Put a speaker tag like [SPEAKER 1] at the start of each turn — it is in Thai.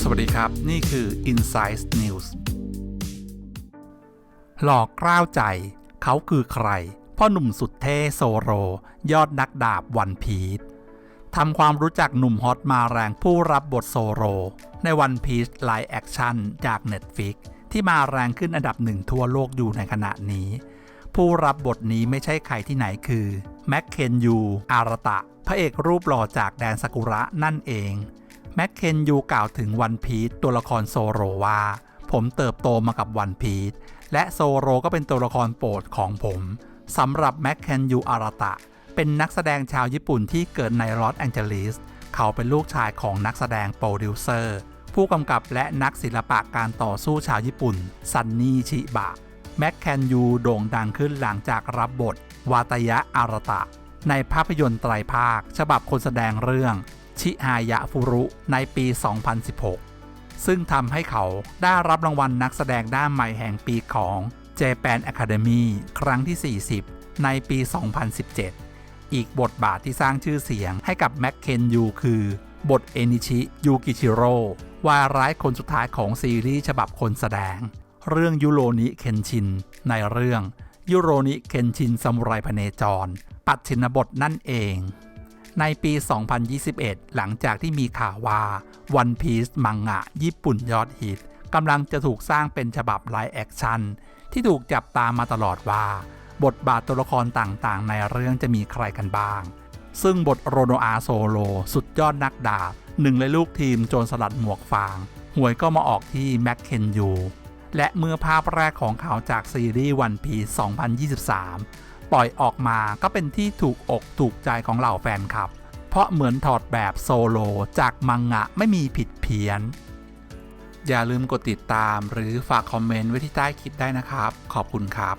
[SPEAKER 1] สวัสดีครับ นี่คือ Insight News หลอกกล้าวใจ เขาคือใคร พ่อหนุ่มสุดเท่โซโร ยอดนักดาบวันพีชทำความรู้จักหนุ่มฮอตมาแรงผู้รับบทโซโร ในวันพีชไลฟ์แอคชั่นจาก Netflix ที่มาแรงขึ้นอันดับหนึ่งทั่วโลกอยู่ในขณะนี้ ผู้รับบทนี้ไม่ใช่ใครที่ไหนคือ แม็กเคนยูอารตะ พระเอกรูปหล่อจากแดนซากุระนั่นเอง แม็กเคนยูกล่าวถึงวันพีชตัวละครโซโรว่า ผมเติบโตมากับวันพีชและโซโรก็เป็นตัวละครโปรดของผมสำหรับแม็กเคนยูอารตะ เป็นนักแสดงชาวญี่ปุ่นที่เกิดในลอสแองเจลิสเขาเป็นลูกชายของนักแสดงโปรดิวเซอร์ ผู้กำกับและนักศิลปะการต่อสู้ชาวญี่ปุ่นซันนี่ชิบะแม็กแคนยูโด่งดังขึ้นหลังจากรับบท วาตยะอารตะ ในภาพยนตร์ไตรภาค ฉบับคนแสดงเรื่อง ชิฮายะฟุรุในปี 2016 ซึ่งทำให้เขาได้รับรางวัลนักแสดงด้านใหม่แห่งปีของ Japan Academy ครั้งที่ 40 ในปี 2017 อีกบทบาทที่สร้างชื่อเสียงให้กับแม็กเคนยูคือบทเอนิชิยูกิชิโร่วายร้ายคนสุดท้ายของซีรีส์ฉบับคนแสดง เรื่องยุโรนิเคนชินในเรื่อง ยุโรนิเคนชินซามูไรพเนจร ปัดชินบทนั่นเอง ในปี 2021 หลังจากที่มีข่าวว่า One Piece มังงะ ญี่ปุ่นยอดฮิตกำลังจะถูกสร้างเป็นฉบับไลฟ์แอคชั่น ที่ถูกจับตามมาตลอดว่า บทบาทตัวละครต่างๆ ในเรื่องจะมีใครกันบ้าง ซึ่งบทโรโนอาโซโล สุดยอดนักดาบหนึ่งในลูกทีมโจรสลัดหมวกฟางหวยก็มาออกที่แม็กเคนยู และเมื่อภาพแรกของเขาจากซีรีส์วันพีซ2023 ปล่อยออกมาก็เป็นที่ถูกอกถูกใจของเหล่าแฟนคลับ เพราะเหมือนถอดแบบโซโลจากมังงะไม่มีผิดเพี้ยน อย่าลืมกดติดตามหรือฝากคอมเมนต์ไว้ที่ใต้คลิปได้นะครับ ขอบคุณครับ